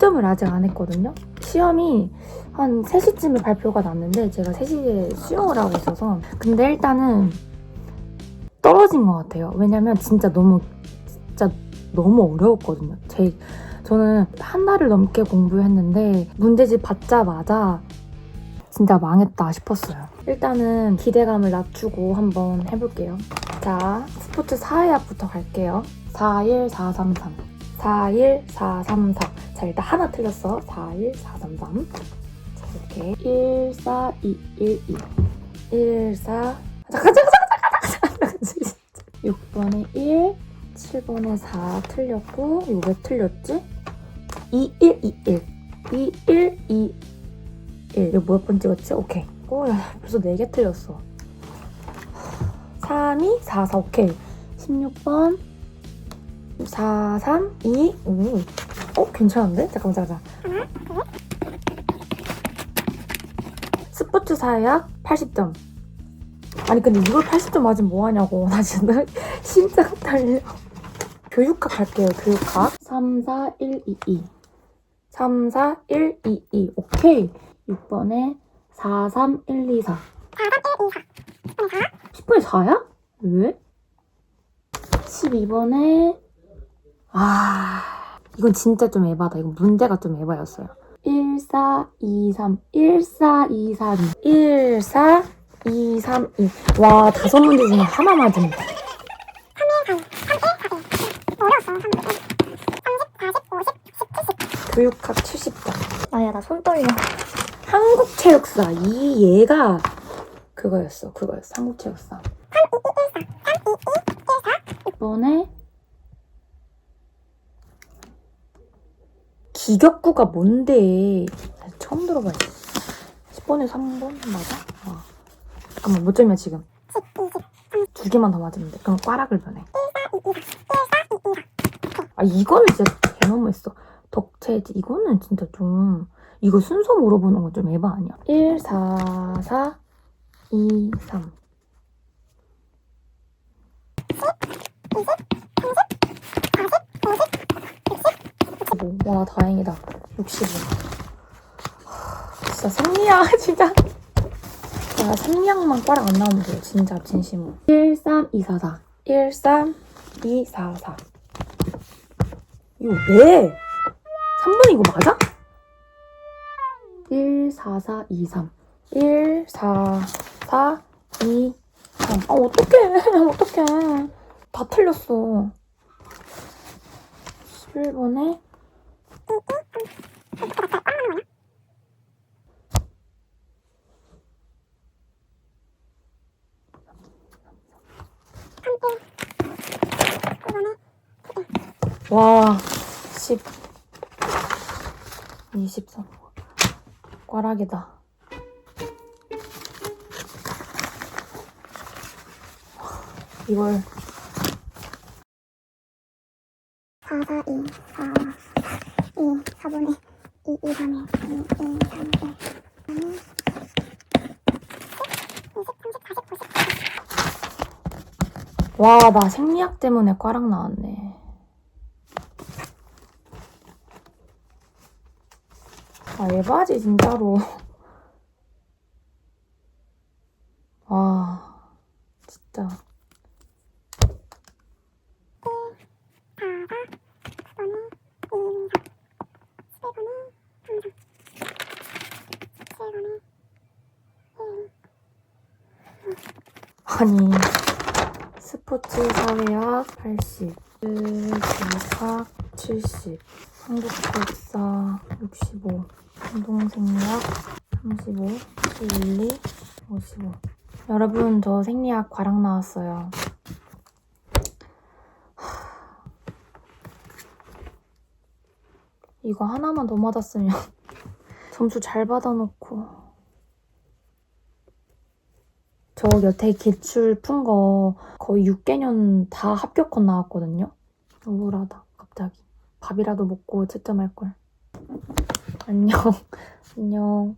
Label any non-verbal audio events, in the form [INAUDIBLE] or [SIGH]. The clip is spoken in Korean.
채점을 아직 안 했거든요. 시험이 한 3시쯤에 발표가 났는데 제가 3시에 수영을 하고 있어서 근데 일단은 떨어진 것 같아요. 왜냐면 진짜 너무 진짜 너무 어려웠거든요. 제 저는 한 달을 넘게 공부했는데 문제집 받자마자 진짜 망했다 싶었어요. 일단은 기대감을 낮추고 한번 해볼게요. 자, 스포츠 4회학부터 갈게요. 41433. 41433. 자, 일단 하나 틀렸어. 41433. 자, 이렇게 14212. 14. 잠깐, 잠깐, 잠깐, 잠깐, 잠깐. 6번에 1, 7번에 4 틀렸고, 이거 왜 틀렸지? 2121. 2121. 1. 이거 몇번 찍었지? 오케이. 오, 야, 벌써 4개 틀렸어. 3, 2, 4, 4, 오케이. 16번. 4, 3, 2, 5. 어, 괜찮은데? 잠깐만, 잠깐만. 스포츠 사약 80점. 아니, 근데 이걸 80점 맞으면 뭐하냐고. [LAUGHS] 나 지금 심장 떨려. 교육학 갈게요, 교육학. 3, 4, 1, 2, 2. 3, 4, 1, 2, 2. 오케이. 6번에 4, 3, 1, 2, 4. 10번에 4야? 왜? 12번에 아 이건 진짜 좀 에바다. 이건 문제가 좀 에바였어요. 1, 4, 2, 3, 1, 4, 2, 3, 2. 1, 4, 2, 3, 2. 와, 다섯 문제 중에 하나 맞은. 교육학 70점. 아야 나 손 떨려. 한국체육사 이 얘가 그거였어 그거였어 한국체육사 2번에 기격구가 뭔데 처음 들어봐 10번에 3번 맞아? 아. 잠깐만 몇 점이야 지금 두 개만 더 맞으면 돼 그럼 꽈락을 변해 아 이거는 진짜 개너무했어 덕체지 이거는 진짜 좀 이거 순서 물어보는 건 좀 에바 아니야? 1, 4, 4, 2, 3. 오, 와, 다행이다. 65. 진짜 생리학, [LAUGHS] 진짜. 야, 생리학만 꽈락 안 나오면 돼요. 진짜, 진심으로. 1, 3, 2, 4, 4. 1, 3, 2, 4, 4. 이거 왜? 3번 이거 맞아? 1, 4, 4, 2, 3. 1, 4, 4, 2, 3. 아, 어떡해. [LAUGHS] 어떡해. 다 틀렸어. 11번에 와, 10, 23. 꽈락이다. 이걸 4, 4, 2, 4, 2, 4번에 2, 2, 3에 2, 1, 3, 1. 와, 나 생리학 때문에 꽈락 나왔네. 아, 에바지, 진짜로. 와, 진짜. 아니, 스포츠 사회학 80, 교육학 70, 한국역사 65, 운동생리학 35, 물리 55. 여러분, 저 생리학 과락 나왔어요. 하. 이거 하나만 더 맞았으면 [LAUGHS] 점수 잘 받아놓고. 저 여태 기출 푼 거 거의 6개년 다 합격권 나왔거든요. 우울하다, 갑자기. 밥이라도 먹고 채점할 걸. 안녕. [LAUGHS] 안녕.